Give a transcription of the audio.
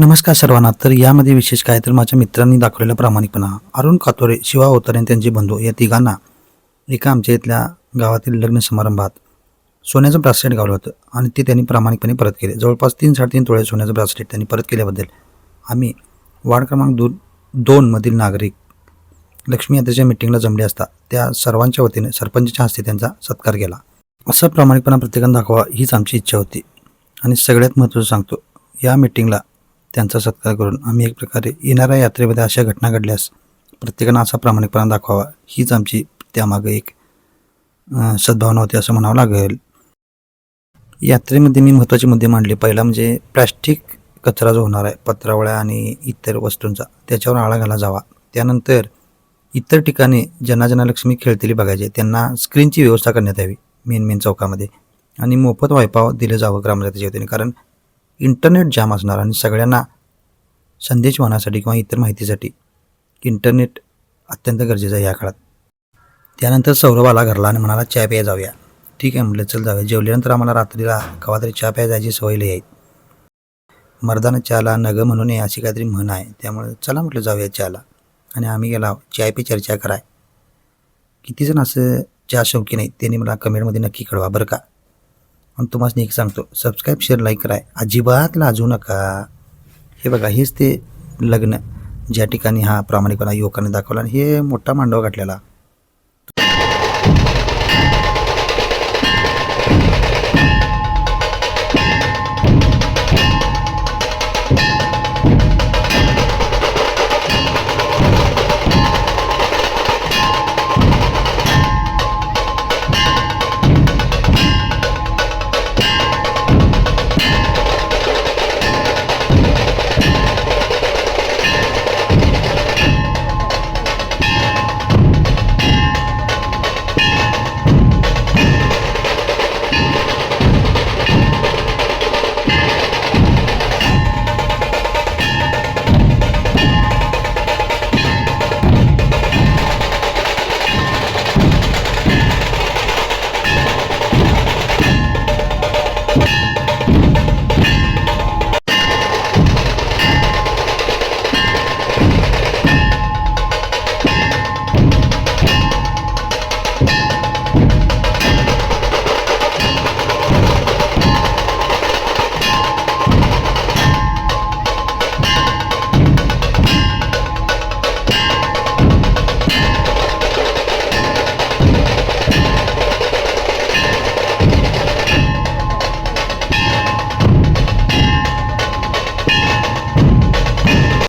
नमस्कार सर्वांना. तर यामध्ये विशेष काय तर माझ्या मित्रांनी दाखवलेला प्रामाणिकपणा. अरुण कातोरे शिवा अवतारे आणि त्यांचे बंधू या तिघांना एका आमच्या इथल्या गावातील लग्न समारंभात सोन्याचं ब्रासलेट गावलं होतं आणि ते त्यांनी प्रामाणिकपणे परत केले. जवळपास तीन साडेतीन तोळे सोन्याचं ब्रासलेट त्यांनी परत केल्याबद्दल आम्ही वार्ड क्रमांक दो दोनमधील नागरिक लक्ष्मी यात्रेच्या मिटिंगला जमले असता त्या सर्वांच्या वतीने सरपंचच्या हस्ते त्यांचा सत्कार केला. असा प्रामाणिकपणा प्रत्येकानं दाखवा हीच आमची इच्छा होती. आणि सगळ्यात महत्त्वाचं सांगतो या मिटिंगला त्यांचा सत्कार करून आम्ही एक प्रकारे येणाऱ्या यात्रेमध्ये अशा घटना घडल्यास प्रत्येकानं असा प्रामाणिकपणा दाखवावा हीच आमची त्यामागे एक सद्भावना होती असं म्हणावं लागेल. यात्रेमध्ये मी महत्त्वाचे मुद्दे मांडले. पहिला म्हणजे प्लॅस्टिक कचरा जो होणार आहे पत्रावळ्या आणि इतर वस्तूंचा त्याच्यावर आळा घाला जावा. त्यानंतर इतर ठिकाणी ज्यांना ज्यांना लक्ष्मी खेळतेली बघायचे. त्यांना स्क्रीनची व्यवस्था करण्यात यावी मेन मेन चौकामध्ये. आणि मोफत वायपाव दिलं जावं ग्रामपंचायतीच्या वतीने. कारण इंटरनेट जाम असणार आणि सगळ्यांना संदेश वाहण्यासाठी किंवा इतर माहितीसाठी इंटरनेट अत्यंत गरजेचं आहे या काळात. त्यानंतर सौरभ आला घरला आणि म्हणाला चहा प्या जाऊया. ठीक आहे. म्हटलं चल जाऊया. जेवल्यानंतर आम्हाला रात्रीला कवा तरी चहा प्याय जायची सवय आहे. मर्दानं चहाला नगं म्हणू नये अशी काहीतरी म्हण आहे. त्यामुळे चला म्हटलं जाऊया चहाला. आणि आम्ही गेला चाय पे चर्चा कराय. किती जण असं चहा शौकीन आहेत? त्यांनी मला कमेंटमध्ये नक्की कळवा बरं का. आणि तुम्हाला एक सांगतो सबस्क्राईब शेअर लाईक करा अजिबात लाजू नका. हे बघा हेच ते लग्न ज्या ठिकाणी हा प्रामाणिकपणा युवकांनी दाखवला आणि हे मोठा मांडव गाठलेला.